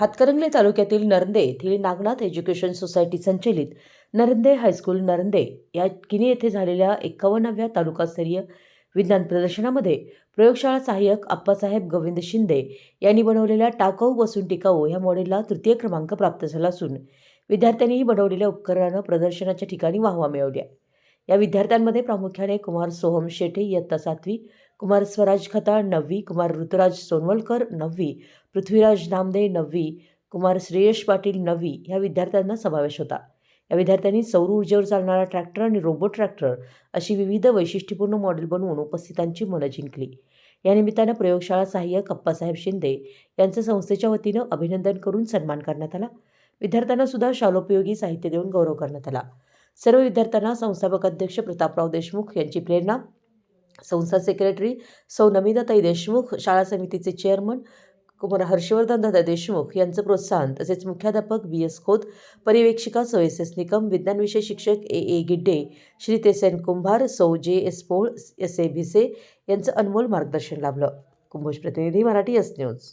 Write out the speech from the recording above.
हातकरंगले तालुक्यातील नरंदे येथील Nagnath education society संचलित नरंदे हायस्कूल नरंदे या किनी येथे झालेल्या एकावन्नाव्या तालुकास्तरीय विज्ञान प्रदर्शनामध्ये प्रयोगशाळा सहाय्यक आप्पासाहेब गोविंद शिंदे यांनी बनवलेल्या टाकाऊ बसून टिकाऊ या मॉडेलला तृतीय क्रमांक प्राप्त झाला असून विद्यार्थ्यांनीही बनवलेल्या उपकरणानं प्रदर्शनाच्या ठिकाणी वाहवा मिळवल्या. या विद्यार्थ्यांमध्ये प्रामुख्याने कुमार सोहम शेटे इयत्ता सातवी कुमार स्वराज खताळ नववी कुमार ऋतुराज सोनवलकर नववी पृथ्वीराज नामदे नववी कुमार श्रेयश पाटील नववी ह्या विद्यार्थ्यांना समावेश होता. या विद्यार्थ्यांनी सौर ऊर्जेवर चालणारा ट्रॅक्टर आणि रोबोट ट्रॅक्टर अशी विविध वैशिष्ट्यपूर्ण मॉडेल बनवून उपस्थितांची मनं जिंकली. या निमित्तानं प्रयोगशाळा सहाय्यक अप्पासाहेब शिंदे यांचं संस्थेच्या वतीनं अभिनंदन करून सन्मान करण्यात आला. विद्यार्थ्यांना सुद्धा शालोपयोगी साहित्य देऊन गौरव करण्यात आला. सर्व विद्यार्थ्यांना संस्थापक अध्यक्ष प्रतापराव देशमुख यांची प्रेरणा. संस्था सेक्रेटरी सौ नमिताताई देशमुख शाळा समितीचे चेअरमन कुमार हर्षवर्धन दादा देशमुख यांचं प्रोत्साहन तसेच मुख्याध्यापक बी एस खोत पर्यवेक्षिका सौ एस एस निकम विज्ञान विषय शिक्षक ए ए गिड्डे श्री तेसेन कुंभार सौ J S Pol S A Bhise यांचं अनमोल मार्गदर्शन लाभलं. कुंभोज प्रतिनिधी मराठी एस न्यूज